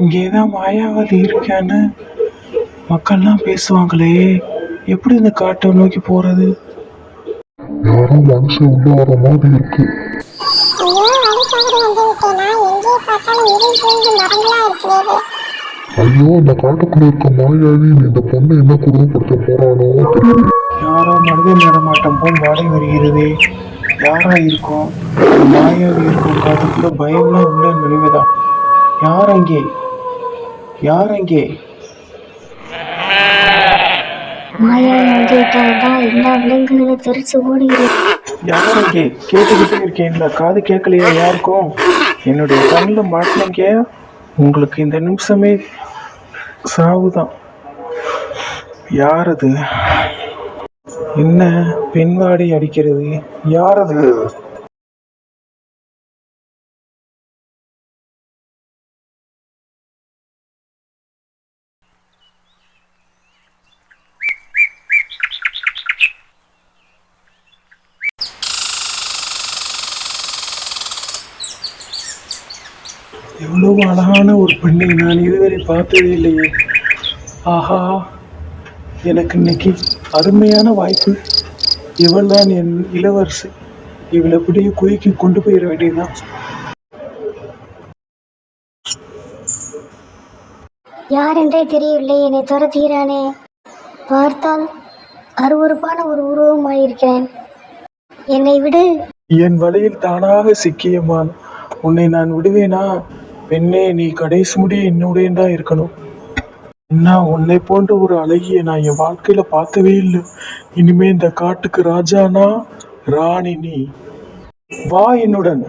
இங்கேதான் மாயாவதி இருக்கான்னு மக்கள்லாம் பேசுவாங்களே. எப்படி இந்த காட்டை நோக்கி போறது? யாரோ மனுஷன் உள்ள வர மாதிரி இருக்கு. ஐயோ இந்த காட்டுக்குள்ள இருக்க மாயாவி இந்த பொண்ணை என்ன குடும்பப்படுத்த போறானோ. யாரோ மனித நடமாட்டம் போல் வாடை வருகிறதே. யாரா இருக்கும்? மாயாவி இருக்கும் காட்டுக்குள்ள பயம்லாம் உள்ள நுழைவதா? யார் அங்கே? யார் அங்கே? மாயா விட்டால்தான் எல்லா விலங்குகளும் தெரிச்சு ஓடுகிறது. யார் அங்கே? கேட்டுக்கிட்டே இருக்கேன்ல காது கேட்கலையா யாருக்கும்? என்னுடைய கண்ணில் மாட்டினீங்க உங்களுக்கு இந்த நிமிஷமே சாவுதான். யார் அது என்ன பெண்வாடி அடிக்கிறது? யார் அது எவ்வளவு அழகான ஒரு பெண்ணை நான் இதுவரை பார்த்ததே இல்லையே. ஆஹா எனக்கு இன்னைக்கு அருமையான வாய்ப்பு. இவள் தான் என் இளவரசி. இவளை அப்படியே குயிக்கி கொண்டு போயிட வேண்டியதுதான். யார் என்றே தெரியவில்லை என்னை துரத்துகிறானே பார்த்தால் அருவருப்பான ஒரு உருவமாயிருக்கிறேன். என்னை விடு. என் வலையில் தானாக சிக்கியமான் உன்னை நான் விடுவேனா? பெண்ணே நீ கடைசி முடிய என்னுடைய தான் இருக்கணும். நான் உன்னை போன்ற ஒரு அழகிய நான் என் வாழ்க்கையில பார்த்தவே இல்லை. இனிமே இந்த காட்டுக்கு ராஜானா? ராணி நீ. வா என்னுடன்.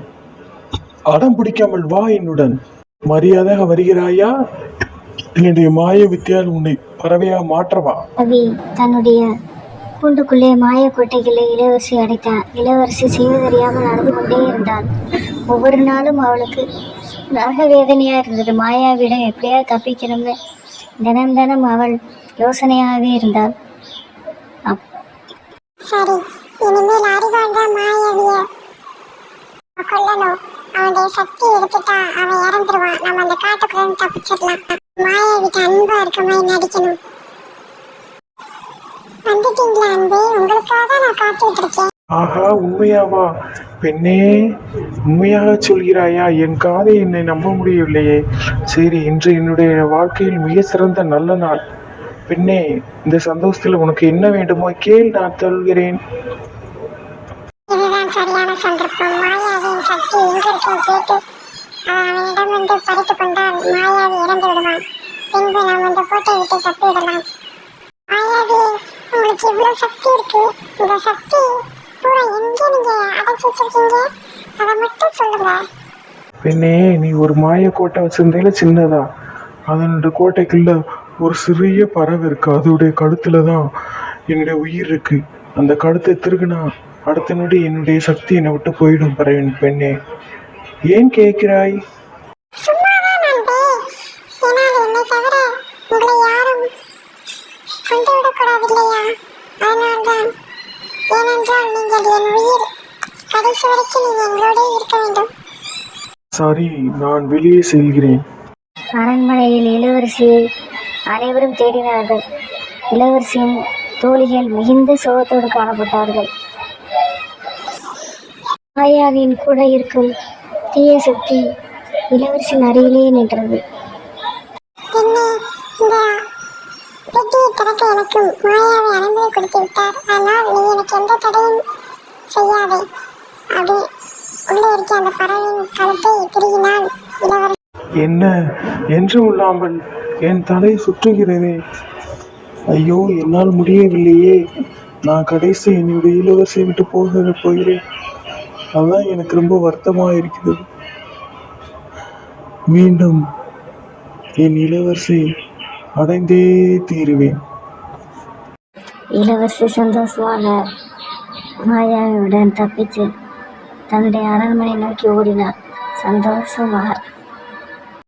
அடம் பிடிக்காமல் வா என்னுடன். மரியாதையாக வருகிறாயா? என்னுடைய மாய வித்தியால் உன்னை பறவையா மாற்றவா? ரவி தன்னுடைய கூண்டுக்குள்ளே மாயக்கோட்டைகளை இளவரசி அடைத்தான். இளவரசி செய்வதறியாமல் நடந்து கொண்டே இருந்தாள் ஒவ்வொரு நாளும் அவளுக்கு நரக வேதனையாக இருந்தது. மாயாவிடம் எப்படியா தப்பிக்கணும்னு தினம் தினம் அவள் யோசனையாகவே இருந்தாள். சரி இனிமேல் அறிவாழ்ந்த தான் மாயாவிய கொல்லணும். அவனுடைய சக்தி எடுத்துட்டா அவன் இறந்துருவான். நம்ம அந்த காட்டுக்குள்ள தப்பிச்சிடலாம். மாயாவிட்ட அன்பா இருக்க மாதிரி நடிக்கணும். வந்துட்டீங்களா அன்பே? உங்களுக்காக தான் நான் காத்துட்டு இருக்கேன். ஆஹா உண்மையாவா? பெண்ணே உண்மையாக சொல்கிறாயா? என் காதை என்னை நம்ப முடியவில்லையே. சரி இன்று என்னுடைய வாழ்க்கையில் மிக சிறந்த நல்ல நாள். பெண்ணே இந்த சந்தோஷத்தில் உனக்கு என்ன வேண்டுமோ கேள் நான் சொல்கிறேன். மாயாவி உங்களுக்கு இவ்வளவு சக்தி இருக்கு. இந்த சக்தி பூரா எங்க நீங்க அடைச்சு வச்சிருக்கீங்க அதை மட்டும் சொல்லுங்க. பெண்ணே நீ ஒரு மாய கோட்டை வச்சிருந்தேல சின்னதா? அதனுடைய கோட்டைக்குள்ள ஒரு சிறிய பறவை இருக்கு. அதோடைய கழுத்துல தான் என்னுடைய உயிர் இருக்கு. அந்த கழுத்தை திருகுனா அடுத்த நொடி என்னுடைய சக்தி என்னை விட்டு போயிடும் பறவை பெண்ணே. ஏன் கேட்கிறாய்? கொண்டு விடக்கூடாது இல்லையா? அதனால்தான் ஏனென்றால் நீங்கள் என் உயிர். கடைசி வரைக்கும் நீங்கள் எங்களோட இருக்க வேண்டும். சாரி நான் வெளியே செல்கிறேன். அரண்மனையில் இளவரசியை அனைவரும் தேடினார்கள். இளவரசியின் தோழிகள் மிகுந்த சோகத்தோடு காணப்பட்டார்கள். மாயாவின் கூட இருக்கும் தீய சக்தி இளவரசியின் அருகிலேயே நின்றது. மற்றும் மாயாவை அனுமதி கொடுத்து விட்டார். ஆனால் நீ எனக்கு எந்த தடையும் செய்யாதே. அப்படி உள்ளே இருக்க அந்த பறவையின் கழுத்தை திருகினான் இளவரசி என்ன? என்று இல்லாமல் என் தலை சுற்றுகிறதே. ஐயோ என்னால் முடியவில்லையே. நான் கடைசி என்னுடைய இளவரசியை விட்டு போக போகிறேன். அதான் எனக்கு ரொம்ப வருத்தமாக இருக்கிறது. மீண்டும் என் இளவரசி அடைந்தே தீருவேன். இளவரசி சந்தோஷமாக மாயாவியுடன் தப்பித்து தன்னுடைய அரண்மனை நோக்கி ஓடினார். சந்தோஷமாக